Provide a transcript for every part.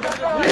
Yeah.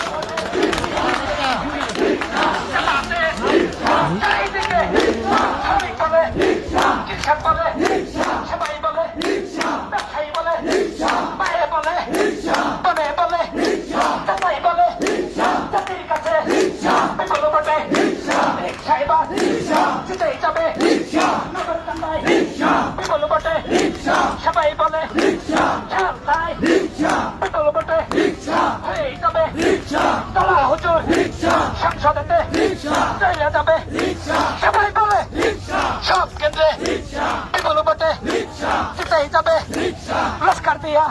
চলে যাবে সবাই বলে সব কেন্দ্রে। বিকল বটে। জিতেই যাবে। লস্কার দিয়া।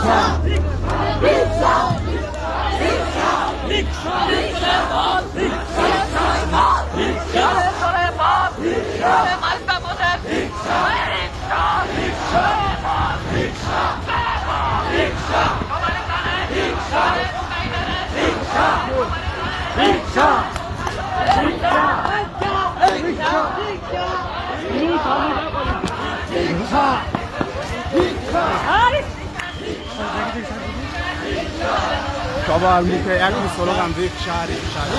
রসুলপুরে aber mit der Ärgernisrolle am Weg, schade, schade.